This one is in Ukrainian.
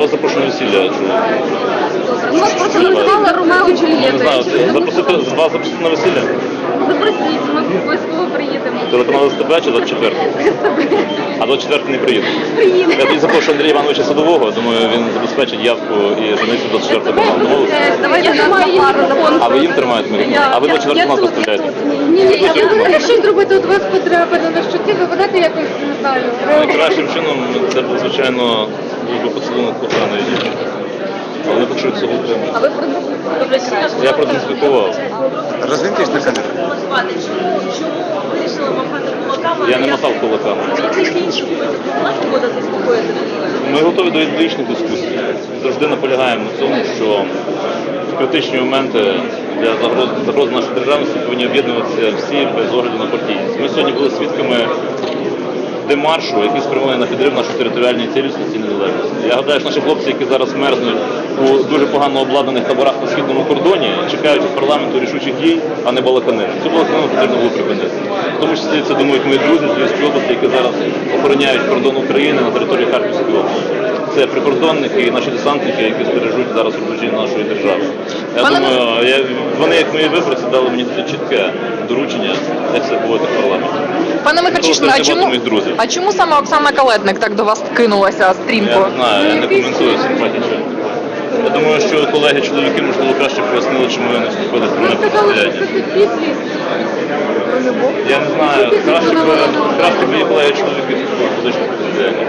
вас запрошую на весілля. Що... Ну, вас просто назвали Ромео і Не Джульєта. знаю, запросити вас запросити на весілля? Запросіть, ми обов'язково приїдемо. Телеканал СТБ чи 24? А 24 не приїду. Приїдемо. Я тоді запрошую Андрія Івановича Садового, думаю, він забезпечить явку і жениться 24 каналу. Домовилися? Давайте я А ви їм тримаєте мені? А ви 24 нас поставляєте? Ні, ні, я пропоную щось зробити, от вас потрапити на щоці, ви будете якось, Найкращим чином це був, звичайно, був би поцілунок коханої дівчини. Але не почують цього окремо. А ви продовжуєте? Я продемонстрував. Розвиньтесь на камеру. Чому вирішили махати кулаками? Я не махав кулаками. Яких інших була свобода заспокоїти? Ми готові до ідеологічних дискусій. Завжди наполягаємо на цьому, що в критичні моменти для загроз, загроз нашої державності повинні об'єднуватися всі без огляду на партійність. Ми сьогодні були свідками демаршу, який спрямує на підрив нашої територіальної цілісності і незалежності. Я гадаю, що наші хлопці, які зараз мерзнуть у дуже погано обладнаних таборах на східному кордоні, чекають від парламенту рішучих дій, а не балаканини. Цю балаканину потрібно було припинити. В тому числі це думають мої друзі з Львівської області, які зараз охороняють кордон України на території Харківської області. Це прикордонники і наші десантники, які стережуть зараз рубежі нашої держави. Я Пане думаю, я, вони, як мої виборці, дали мені чітке доручення, як себе поводити в парламенті. Пане Михачишин, а чому, а чому саме Оксана Калетник так до вас кинулася Я стрімко? не знаю, я не коментую симпатію. Я думаю, що колеги чоловіки, можливо, краще пояснили, чому вони вступили в мене. Я не знаю, краще б мені колеги чоловіки вступили в протистояння.